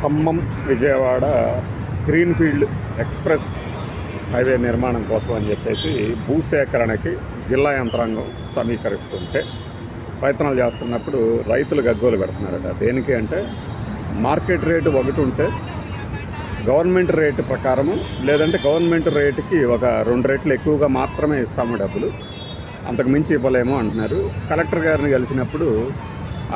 Khammam Vijayawada greenfield express highway నిర్మాణం కోసం అని చెప్పేసి భూసేకరణకి జిల్లా యంత్రాంగం సమీకరిస్తుంటే ప్రయత్నాలు చేస్తున్నప్పుడు రైతులు గగ్గోలు పెడుతున్నారట. దేనికి అంటే మార్కెట్ రేటు ఒకటి ఉంటే గవర్నమెంట్ రేటు ప్రకారము లేదంటే గవర్నమెంట్ రేటుకి ఒక రెండు రేట్లు ఎక్కువగా మాత్రమే ఇస్తాము డబ్బులు. అంతకు మించి ఇవ్వలేము అంటున్నారు. కలెక్టర్ గారిని కలిసినప్పుడు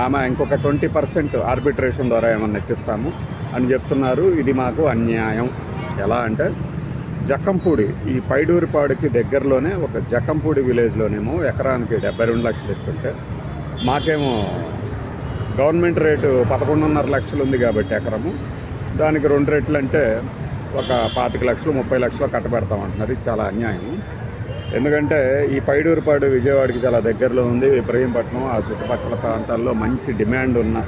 ఆమె ఇంకొక ట్వంటీ పర్సెంట్ ఆర్బిట్రేషన్ ద్వారా ఏమన్నా ఎక్కిస్తాము అని చెప్తున్నారు. ఇది మాకు అన్యాయం. ఎలా అంటే జక్కంపూడి ఈ పైడూరిపాడుకి దగ్గరలోనే ఒక జక్కంపూడి విలేజ్లోనేమో ఎకరానికి డెబ్బై రెండు లక్షలు ఇస్తుంటే మాకేమో గవర్నమెంట్ రేటు పదకొండున్నర లక్షలు ఉంది కాబట్టి ఎకరము. దానికి రెండు రెట్లు అంటే ఒక పాతిక లక్షలు ముప్పై లక్షలు కట్టబెడతాం అంటున్నారు ఇది చాలా అన్యాయం ఎందుకంటే ఈ పైడూరుపాడు విజయవాడకి చాలా దగ్గరలో ఉంది. ఇబ్రహీంపట్నం ఆ చుట్టుపక్కల ప్రాంతాల్లో మంచి డిమాండ్ ఉన్న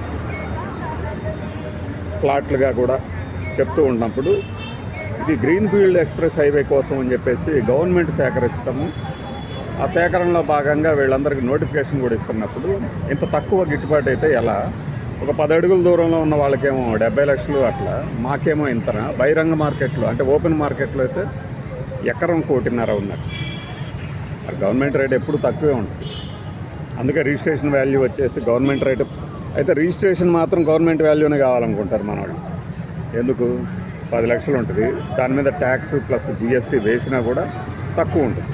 ప్లాట్లుగా కూడా చెప్తూ ఉన్నప్పుడు ఇది గ్రీన్ఫీల్డ్ ఎక్స్ప్రెస్ హైవే కోసం అని చెప్పేసి గవర్నమెంట్ సేకరించడము ఆ సేకరణలో భాగంగా వీళ్ళందరికీ నోటిఫికేషన్ కూడా ఇస్తున్నప్పుడు ఇంత తక్కువ గిట్టుబాటు అయితే ఎలా? ఒక పది అడుగుల దూరంలో ఉన్న వాళ్ళకేమో డెబ్బై లక్షలు అట్లా మాకేమో ఇంతన? బహిరంగ మార్కెట్లో అంటే ఓపెన్ మార్కెట్లో అయితే ఎకరం కోటిన్నర ఉన్నట్టు. గవర్నమెంట్ రేట్ ఎప్పుడు తక్కువే ఉంటుంది. అందుకే రిజిస్ట్రేషన్ వాల్యూ వచ్చేసి గవర్నమెంట్ రేటు. అయితే రిజిస్ట్రేషన్ మాత్రం గవర్నమెంట్ వాల్యూనే కావాలనుకుంటారు మనవాళ్ళు ఎందుకు? పది లక్షలు ఉంటుంది. దాని మీద ట్యాక్స్ ప్లస్ జిఎస్టీ వేసినా కూడా తక్కువ ఉంటుంది.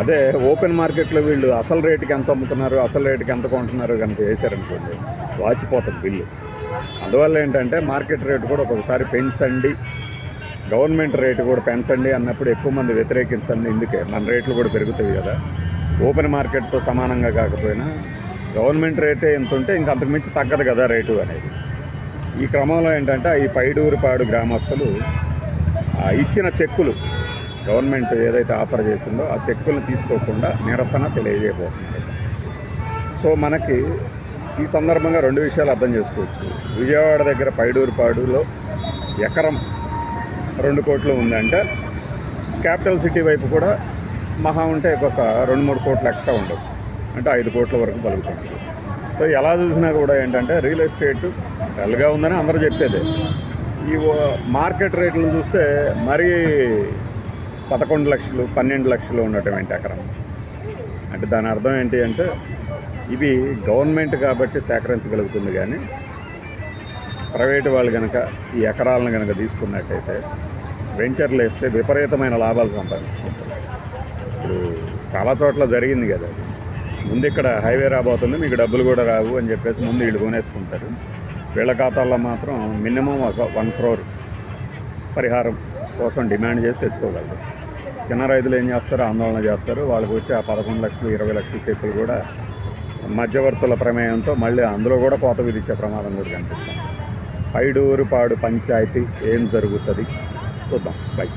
అదే ఓపెన్ మార్కెట్లో వీళ్ళు అసలు రేటుకి ఎంత అమ్ముతున్నారు అసలు రేటుకి ఎంత కొంటున్నారు కనుక వేశారనుకోండి వాచిపోతుంది బిల్లు. అందువల్ల ఏంటంటే మార్కెట్ రేటు కూడా ఒక్కొక్కసారి పెంచండి. గవర్నమెంట్ రేటు కూడా పెంచండి అన్నప్పుడు ఎక్కువ మంది వ్యతిరేకించండి. ఎందుకే మన రేట్లు కూడా పెరుగుతాయి కదా. ఓపెన్ మార్కెట్తో సమానంగా కాకపోయినా గవర్నమెంట్ రేటే ఎంత ఉంటే ఇంక అంతకుమించి తగ్గదు కదా రేటు అనేది. ఈ క్రమంలో ఏంటంటే ఈ పైడూరుపాడు గ్రామస్తులు ఇచ్చిన చెక్కులు గవర్నమెంట్ ఏదైతే ఆఫర్ చేసిందో ఆ చెక్కులను తీసుకోకుండా నిరసన తెలియజేయబోతుంది సో మనకి ఈ సందర్భంగా రెండు విషయాలు అర్థం చేసుకోవచ్చు. విజయవాడ దగ్గర పైడూరుపాడులో ఎకరం రెండు కోట్లు ఉందంటే. క్యాపిటల్ సిటీ వైపు కూడా మహా ఉంటే ఒక రెండు మూడు కోట్లు ఎక్స్ట్రా ఉండొచ్చు. అంటే ఐదు కోట్ల వరకు పలుకుతుంది సో ఎలా చూసినా కూడా ఏంటంటే రియల్ ఎస్టేట్ డల్గా ఉందని అందరూ చెప్పేదే. ఈ మార్కెట్ రేట్లను చూస్తే మరీ పదకొండు లక్షలు పన్నెండు లక్షలు ఉన్నటువంటి ఎకరం. అంటే దాని అర్థం ఏంటి అంటే ఇవి గవర్నమెంట్ కాబట్టి సేకరించగలుగుతుంది కానీ ప్రైవేటు వాళ్ళు కనుక ఈ ఎకరాలను కనుక తీసుకున్నట్టయితే వెంచర్లు వేస్తే విపరీతమైన లాభాలు సంపాదించుకుంటారు. ఇప్పుడు చాలా చోట్ల జరిగింది కదా. ముందు ఇక్కడ హైవే రాబోతుంది మీకు డబ్బులు కూడా రావు అని చెప్పేసి ముందు వీళ్ళు కొనేసుకుంటారు. వీళ్ళ ఖాతాల్లో మాత్రం మినిమం ఒక వన్ క్రోర్ పరిహారం కోసం డిమాండ్ చేసి తెచ్చుకోగలరు. చిన్న రైతులు ఏం చేస్తారు? ఆందోళన చేస్తారు. వాళ్ళకి వచ్చి ఆ పదకొండు లక్షలు ఇరవై లక్షల చెక్కులు కూడా మధ్యవర్తుల ప్రమేయంతో మళ్ళీ అందులో కూడా కోత విధించే ప్రమాదం కూడా కనిపిస్తుంది. పైడూరుపాడు పంచాయతీ ఏం జరుగుతుంది? చూద్దాం. బై.